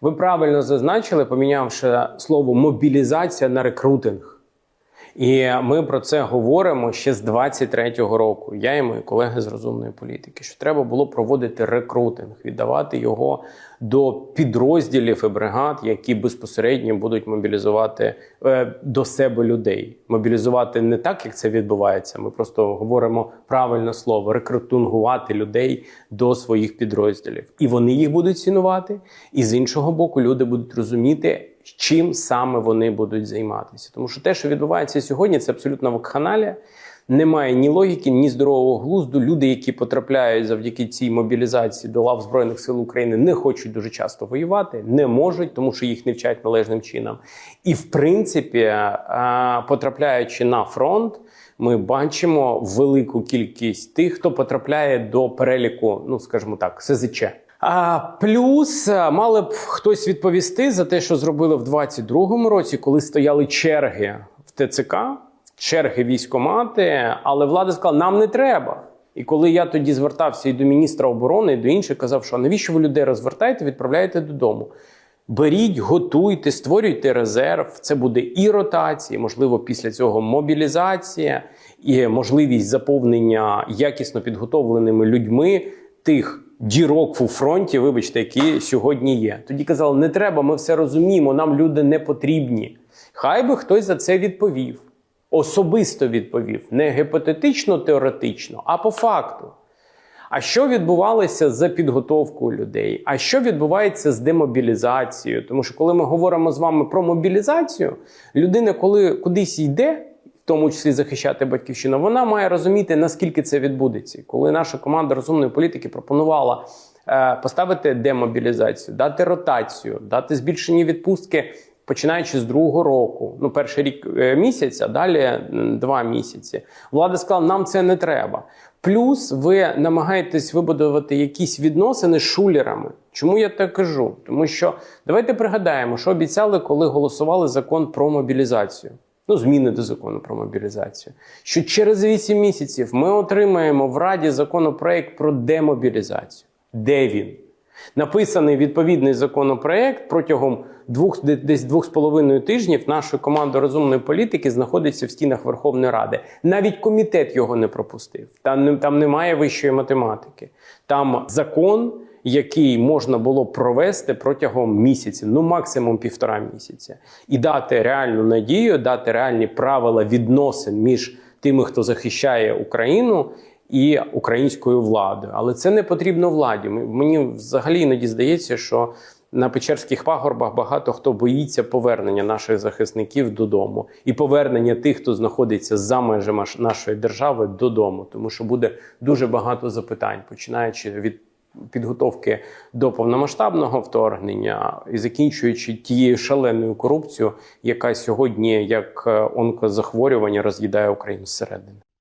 Ви правильно зазначили, помінявши слово мобілізація на рекрутинг. І ми про це говоримо ще з 23-го року. Я і мої колеги з розумної політики, що треба було проводити рекрутинг, віддавати його до підрозділів і бригад, які безпосередньо будуть мобілізувати е, до себе людей. Мобілізувати не так, як це відбувається. Ми просто говоримо правильне слово рекрутингувати людей до своїх підрозділів, і вони їх будуть цінувати. І з іншого боку, люди будуть розуміти чим саме вони будуть займатися. Тому що те, що відбувається сьогодні, це абсолютно вакханалія. Немає ні логіки, ні здорового глузду. Люди, які потрапляють завдяки цій мобілізації до лав Збройних сил України, не хочуть дуже часто воювати, не можуть, тому що їх не вчать належним чином. І в принципі, потрапляючи на фронт, ми бачимо велику кількість тих, хто потрапляє до переліку, ну скажімо так, СЗЧ. Плюс мали б хтось відповісти за те, що зробили в 22-му році, коли стояли черги в ТЦК, черги військомати, але влада сказала, нам не треба. І коли я тоді звертався і до міністра оборони, і до інших, казав, що навіщо ви людей розвертаєте, відправляєте додому. Беріть, готуйте, створюйте резерв. Це буде і ротації, можливо, після цього мобілізація, і можливість заповнення якісно підготовленими людьми тих дірок у фронті, вибачте, які сьогодні є. Тоді казали, не треба, ми все розуміємо, нам люди не потрібні. Хай би хтось за це відповів. Особисто відповів, не гіпотетично, теоретично, а по факту. А що відбувалося за підготовкою людей? А що відбувається з демобілізацією? Тому що коли ми говоримо з вами про мобілізацію, людина, коли кудись йде, тому числі захищати батьківщину, вона має розуміти, наскільки це відбудеться. Коли наша команда розумної політики пропонувала е, поставити демобілізацію, дати ротацію, дати збільшені відпустки. Починаючи з другого року, ну перший рік е, місяць, далі два місяці. Влада сказала, нам це не треба. Плюс ви намагаєтесь вибудувати якісь відносини з шулерами. Чому я так кажу? Тому що давайте пригадаємо, що обіцяли, коли голосували закон про мобілізацію. Ну, зміни до закону про мобілізацію. Що через 8 місяців ми отримаємо в Раді законопроект про демобілізацію. Де він? Написаний відповідний законопроект протягом двох десь двох з половиною тижнів нашої команди розумної політики знаходиться в стінах Верховної Ради. Навіть комітет його не пропустив. Там, там немає вищої математики. Там закон, який можна було провести протягом місяця, ну максимум півтора місяця, і дати реальну надію, дати реальні правила відносин між тими, хто захищає Україну і українською владою. Але це не потрібно владі. Мені взагалі іноді здається, що на Печерських пагорбах багато хто боїться повернення наших захисників додому і повернення тих, хто знаходиться за межами нашої держави додому, тому що буде дуже багато запитань, починаючи від підготовки до повномасштабного вторгнення і закінчуючи тією шаленою корупцією, яка сьогодні як е, онкозахворювання роз'їдає Україну зсередини.